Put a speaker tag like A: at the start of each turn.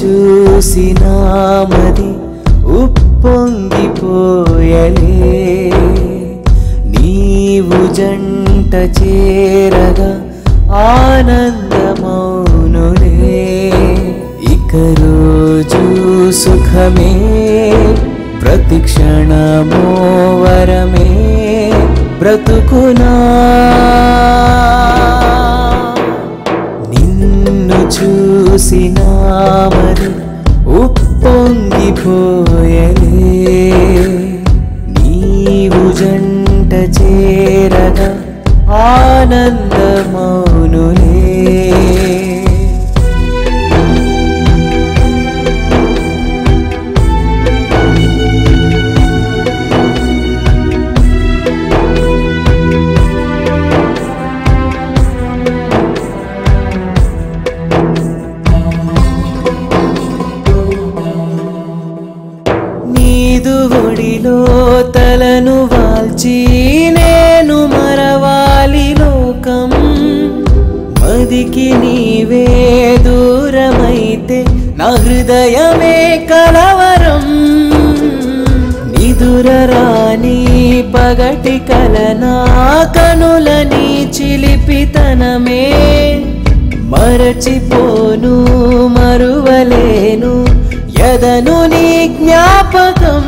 A: చూసినామది ఉప్పొంగిపోయలే. నీవు జంట చేరగా ఆనందమౌనులే. ఇక రోజు సుఖమే ప్రతిక్షణమో వరమే. బ్రతుకునా? నిన్ను చూసినామది ఉప్పొంగిపోయలే. నీవు జంట చేరగా ఆనంద ఒడిలో తలను వాల్చి నేను మరవాలి లోకం. మదికి నీవే దూరమైతే నా హృదయమే కలవరం. నిదురరాని పగటి కలనా కనులని చిలిపితనమే. మరచిపోను మరువలేను ఎదను నీ జ్ఞాపకం.